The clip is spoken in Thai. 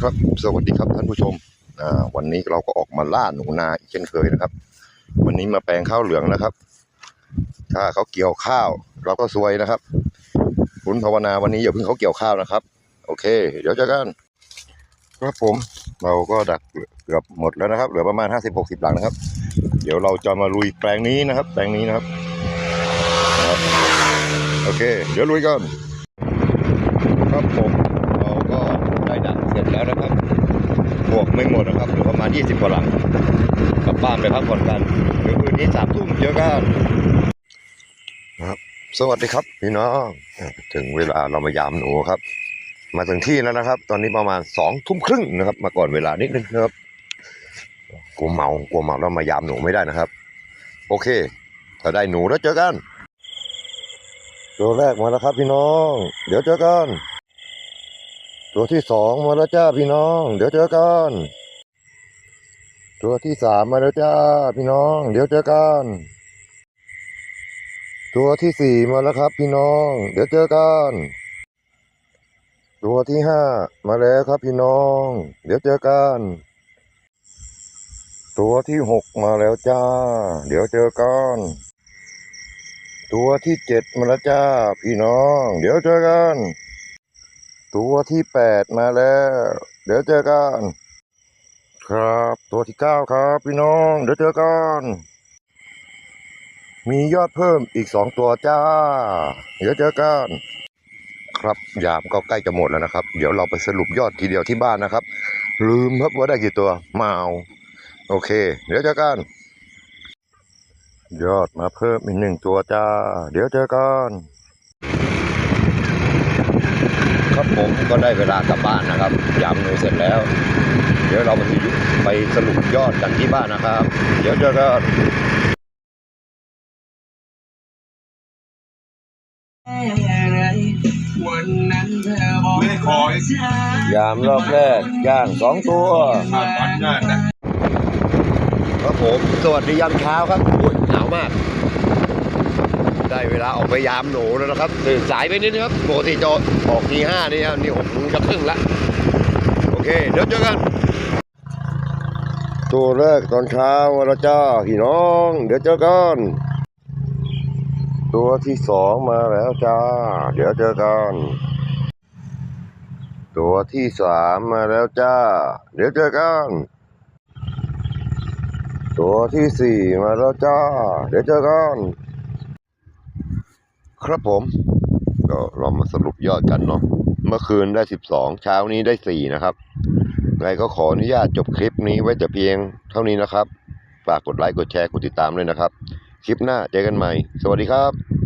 ครับ สวัสดีครับท่านผู้ชมวันนี้เราก็ออกมาล่าหนูนาอีกเช่นเคยนะครับ วันนี้มาแปลงข้าวเหลืองนะครับ ถ้าเขาเกี่ยวข้าว เราก็ซวยนะครับ คุณภาวนาวันนี้อย่าเพิ่งเขาเกี่ยวข้าวนะครับ โอเค เดี๋ยวเจอกันครับผมเราก็ดักเกือบหมดแล้วนะครับ เหลือประมาณห้าสิบหกสิบหลังนะครับ เดี๋ยวเราจะมาลุยแปลงนี้นะครับ แปลงนี้นะครับ โอเค เดี๋ยวลุยกันครับผม เสร็จแล้วนะครับบวกไม่หมดนะครับเหลือประมาณ 20 กว่าหลังกลับบ้านไปพักผ่อนกันเดี๋ยวคืนนี้สามทุ่มเจอกันนะครับ สวัสดีครับพี่น้อง ถึงเวลาเรามายามหนูครับ มาถึงที่แล้วนะครับ ตอนนี้ประมาณสองทุ่มครึ่งนะครับ มาก่อนเวลานิดนึงนะครับกลัวเมากลัวเมาแล้วมายามหนูไม่ได้นะครับ โอเค ถ้าได้หนูแล้วเจอกันตัวแรกมาแล้วครับพี่น้อง เดี๋ยวเจอกัน ตัวที่สองมาแล้วจ้าพี่น้อง เดี๋ยวเจอกัน ตัวที่สามมาแล้วจ้าพี่น้อง เดี๋ยวเจอกัน ตัวที่สี่มาแล้วครับ พี่น้อง เดี๋ยวเจอกัน ตัวที่ห้ามาแล้วครับพี่น้อง เดี๋ยวเจอกัน ตัวที่หกมาแล้วจ้า เดี๋ยวเจอกัน ตัวที่เจ็ดมาแล้วจ้า พี่น้อง เดี๋ยวเจอกัน ตัวที่แปดมาแล้ว เดี๋ยวเจอกัน ครับ ตัวที่เก้าครับพี่น้อง เดี๋ยวเจอกัน มียอดเพิ่มอีกสองตัวจ้า เดี๋ยวเจอกัน ครับยามก็ใกล้จะหมดแล้วนะครับ เดี๋ยวเราไปสรุปยอดทีเดียวที่บ้านนะครับ ลืมครับว่าได้กี่ตัวมาเอาโอเค เดี๋ยวเจอกันยอดมาเพิ่มอีกหนึ่งตัวจ้า เดี๋ยวเจอกัน ครับผม ก็ได้เวลากลับบ้านนะครับยำหนูเสร็จแล้ว เดี๋ยวเราไปไปสรุปยอดกันที่บ้านนะครับ เดี๋ยวเจอกันวันนั้นเธอบอกไม่ได้ขอยามรอบแรกย่างสองตัวผ่านวันงานนะครับผม สวัสดียามเช้าครับโอ้ยหนาวมาก ได้เวลาออกไปยามหนูแล้วนะครับตื่นสายไปนิดนึงครับปกติจะออกทีห้านี่ครับนี่หกโมงจะครึ่งละโอเค เดี๋ยวเจอกัน ตัวแรกตอนเช้าวันละจ้าพี่น้อง เดี๋ยวเจอกัน ตัวที่สองมาแล้วจ้า เดี๋ยวเจอกัน ตัวที่สามมาแล้วจ้า เดี๋ยวเจอกันตัวที่สี่มาแล้วจ้า เดี๋ยวเจอกัน ครับผม ก็เรามาสรุปยอดกันเนาะเมื่อคืนได้สิบสองเช้านี้ได้สี่นะครับไงก็ขออนุญาตจบคลิปนี้ไว้แต่เพียงเท่านี้นะครับ ฝากกดไลค์กดแชร์กดติดตามด้วยนะครับ คลิปหน้าเจอกันใหม่ สวัสดีครับ